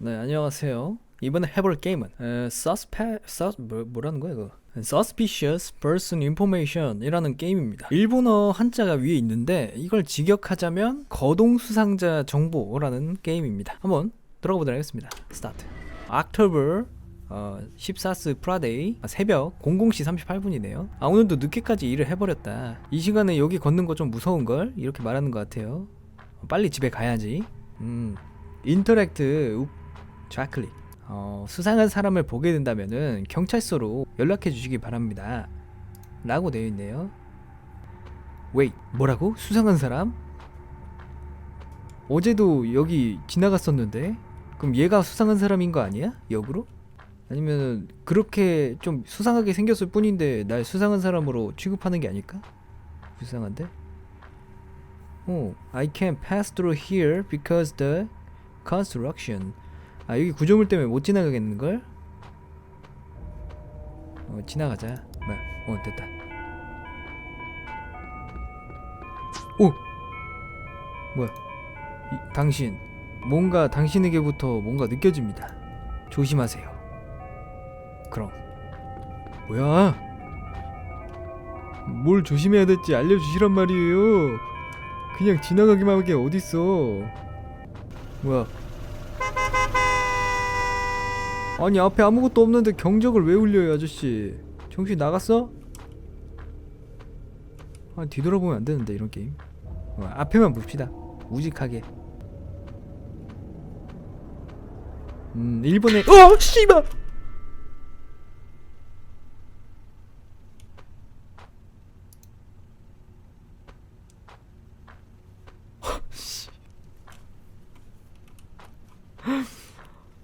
네, 안녕하세요. 이번에 해볼 게임은 에, Suspe, sus, 뭐, 뭐라는 거야 이거? Suspicious Person Information이라는 게임입니다. 일본어 한자가 위에 있는데 이걸 직역하자면 거동 수상자 정보라는 게임입니다. 한번 들어가 보도록 하겠습니다. 스타트. October 어, 14스 프라데이 새벽 00시 38분이네요. 아 오늘도 늦게까지 일을 해버렸다. 이 시간에 여기 걷는 거 좀 무서운 걸 이렇게 말하는 것 같아요. 빨리 집에 가야지. 음. 인터랙트 우 좌클릭. 어, 수상한 사람을 보게 된다면은 경찰서로 연락해 주시기 바랍니다. 라고 되어 있네요. Wait, 뭐라고? 수상한 사람? 어제도 여기 지나갔었는데? 그럼 얘가 수상한 사람인 거 아니야? 역으로? 아니면 그렇게 좀 수상하게 생겼을 뿐인데 날 수상한 사람으로 취급하는 게 아닐까? 불쌍한데? 어, I can't pass through here because the construction. 아 여기 구조물 때문에 못 지나가겠는 걸? 어 지나가자. 뭐야? 어 됐다. 오 뭐야? 이, 당신 뭔가 당신에게부터 뭔가 느껴집니다. 조심하세요. 그럼 뭐야? 뭘 조심해야 될지 알려주시란 말이에요. 그냥 지나가기만 하게 어딨어? 뭐야? 아니 앞에 아무것도 없는데 경적을 왜 울려요 아저씨? 정신 나갔어? 아 뒤돌아보면 안 되는데 이런 게임. 어, 앞에만 봅시다. 우직하게. 음 일본에 어 씨발!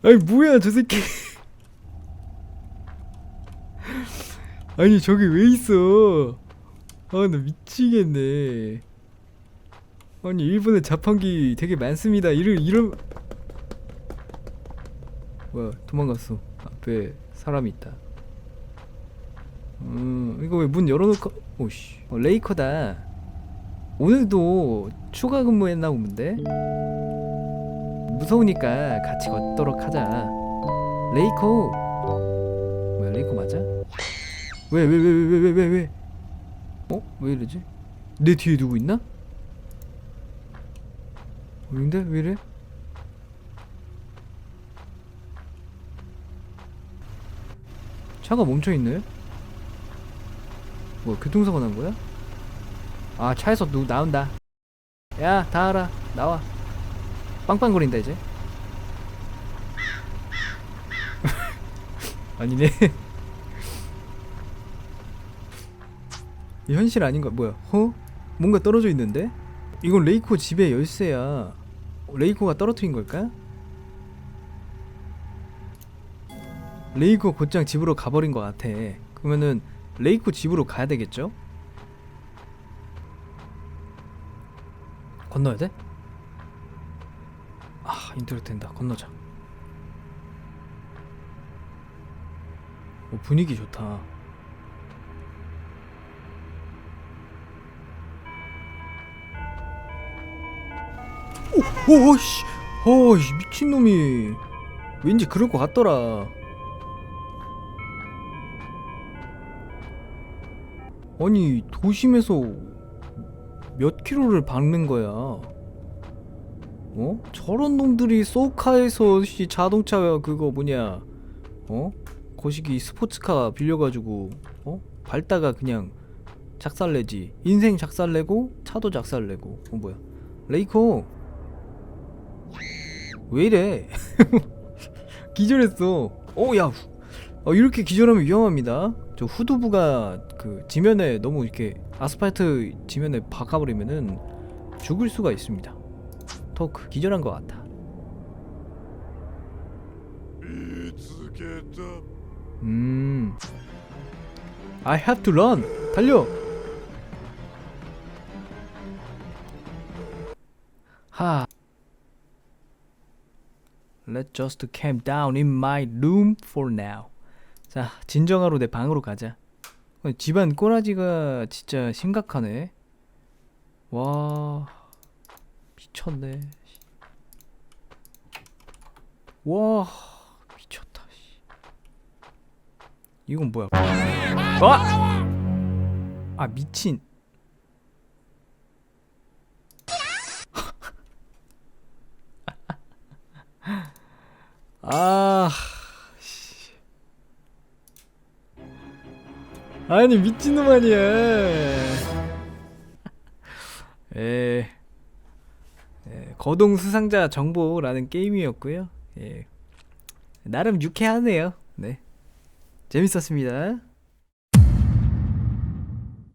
아니 뭐야 저 새끼 아니 저기 왜 있어? 아 나 미치겠네. 아니 일본에 자판기 되게 많습니다. 이런 이런 뭐야 도망갔어. 앞에 사람이 있다. 음 이거 왜 문 열어놓고 오씨. 어, 레이커다. 오늘도 추가 근무했나 본데? 무서우니까 같이 걷도록 하자. 레이코. 뭐야 레이코 맞아? 왜 왜 왜 왜 왜 왜 왜? 어? 왜 이러지? 내 뒤에 누구 있나? 어딘데? 왜 이래? 차가 멈춰 있네. 뭐 교통사고 난 거야? 아 차에서 누구 나온다. 야다 알아 나와. 빵빵거린다 이제 아니네 현실 아닌 거 뭐야 어? 뭔가 떨어져 있는데? 이건 레이코 집의 열쇠야 레이코가 떨어뜨린 걸까? 레이코 곧장 집으로 가버린 것 같아 그러면은 레이코 집으로 가야 되겠죠? 건너야 돼? 아 인터넷 된다 건너자 오, 분위기 좋다 오, 오씨. 어이 미친놈이. 왠지 그럴 것 같더라. 아니 도심에서 몇 킬로를 박는 거야? 어? 저런 놈들이 소카에서 씨 자동차 그거 뭐냐? 어? 거시기 스포츠카 빌려가지고 어? 밟다가 그냥 작살내지. 인생 작살내고 차도 작살내고. 어 뭐야? 레이코 왜 이래? 기절했어. 어, 야. 어, 이렇게 기절하면 위험합니다. 저 후두부가 그 지면에 너무 이렇게 아스팔트 지면에 박아버리면은 죽을 수가 있습니다. 토크 그 기절한 것 같다. 음. I have to run. 달려. 하. Let's just camp down in my room for now. 자, 진정하러 내 방으로 가자. 어, 집안 꼬라지가 진짜 심각하네. 와. 미쳤네. 와 미쳤다. 씨. 이건 뭐야? 아! 아 미친. 아. 씨. 아니 미친놈 아니야. 에. 예, 거동 수상자 정보라는 게임이었고요. 예. 나름 유쾌하네요. 네. 재밌었습니다.